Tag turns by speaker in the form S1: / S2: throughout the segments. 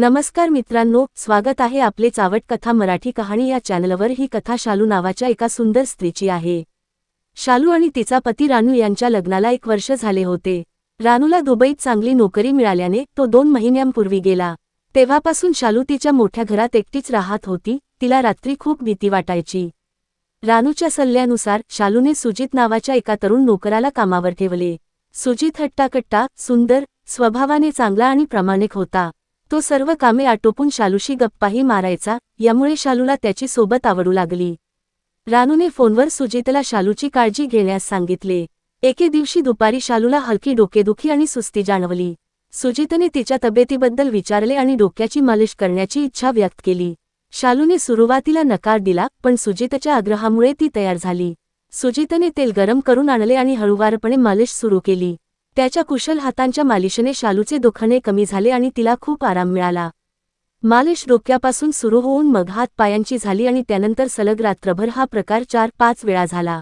S1: नमस्कार मित्रांनो स्वागत आहे आपले चावट कथा मराठी कहाणी या चॅनलवर. ही कथा शालू नावाच्या एका सुंदर स्त्रीची आहे. शालू आणि तिचा पती रानू यांच्या लग्नाला एक वर्ष झाले होते. रानूला दुबईत चांगली नोकरी मिळाल्याने तो दोन महिन्यांपूर्वी गेला. तेव्हापासून शालू तिच्या मोठ्या घरात एकटीच राहत होती तिला रात्री खूप भीती वाटायची. रानूच्या सल्ल्यानुसार शालूने सुजित नावाच्या एका तरुण नोकराला कामावर ठेवले. सुजित हट्टाकट्टा सुंदर स्वभावाने चांगला आणि प्रामाणिक होता. तो सर्व कामे आटोपून शालूशी गप्पाही मारायचा यामुळे शालूला त्याची सोबत आवडू लागली. रानूने फोनवर सुजितला शालूची काळजी घेण्यास सांगितले. एके दिवशी दुपारी शालूला हलकी डोकेदुखी आणि सुस्ती जाणवली. सुजितने तिच्या तब्येतीबद्दल विचारले आणि डोक्याची मालिश करण्याची इच्छा व्यक्त केली. शालूने सुरुवातीला नकार दिला पण सुजितच्या आग्रहामुळे ती तयार झाली. सुजितने तेल गरम करून आणले आणि हळूवारपणे मालिश सुरू केली. त्याच्या कुशल हातांच्या मालिशने शालूचे दुखणे कमी झाले आणि तिला खूप आराम मिळाला. मालिश डोक्यापासून सुरू होऊन मग हात पायांची झाली आणि त्यानंतर सलग रात्रभर हा प्रकार चार पाच वेळा झाला.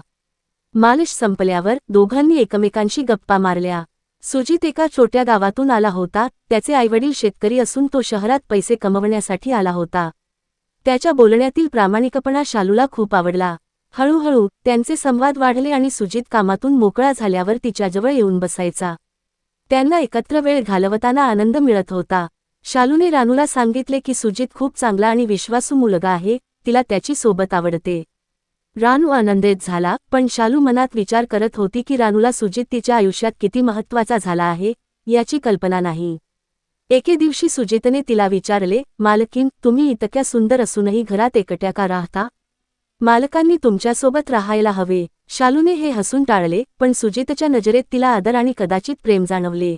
S1: मालिश संपल्यावर दोघांनी एकमेकांशी गप्पा मारल्या. सुजित एका छोट्या गावातून आला होता. त्याचे आईवडील शेतकरी असून तो शहरात पैसे कमवण्यासाठी आला होता. त्याच्या बोलण्यातील प्रामाणिकपणा शालूला खूप आवडला. हळूहळू त्यांचे संवाद वाढले आणि सुजित कामातून मोकळा झाल्यावर तिच्याजवळ येऊन बसायचा. त्यांना एकत्र वेळ घालवताना आनंद मिळत होता. शालूने रानूला सांगितले की सुजित खूप चांगला आणि विश्वासू मुलगा आहे तिला त्याची सोबत आवडते. रानू आनंदित झाला पण शालू मनात विचार करत होती की रानूला सुजित तिच्या आयुष्यात किती महत्त्वाचा झाला आहे याची कल्पना नाही. एके दिवशी सुजितने तिला विचारले मालकीन तुम्ही इतक्या सुंदर असूनही घरात एकट्या का राहता? मालकांनी तुमच्यासोबत राहायला हवे. शालूने हे हसून टाळले पण सुजितच्या नजरेत तिला आदर आणि कदाचित प्रेम जाणवले.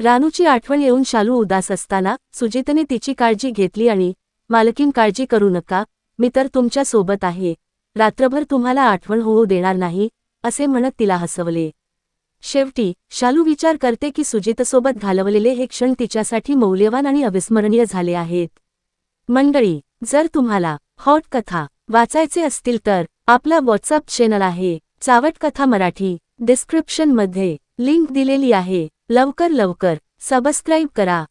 S1: रानूची आठवण येऊन शालू उदास असताना सुजितने तिची काळजी घेतली आणि मालकीन काळजी करू नका. मी तर तुमच्यासोबत आहे. रात्रभर तुम्हाला आठवण होऊ देणार नाही असे म्हणत तिला हसवले. शेवटी शालू विचार करते की सुजितसोबत घालवलेले हे क्षण तिच्यासाठी मौल्यवान आणि अविस्मरणीय झाले आहेत. मंडळी जर तुम्हाला हॉट कथा वाचायचे असतील तर आपला व्हॉट्सअप चॅनल आहे. चावट कथा मराठी डिस्क्रिप्शनमध्ये लिंक दिलेली आहे. लवकर लवकर सबस्क्राईब करा.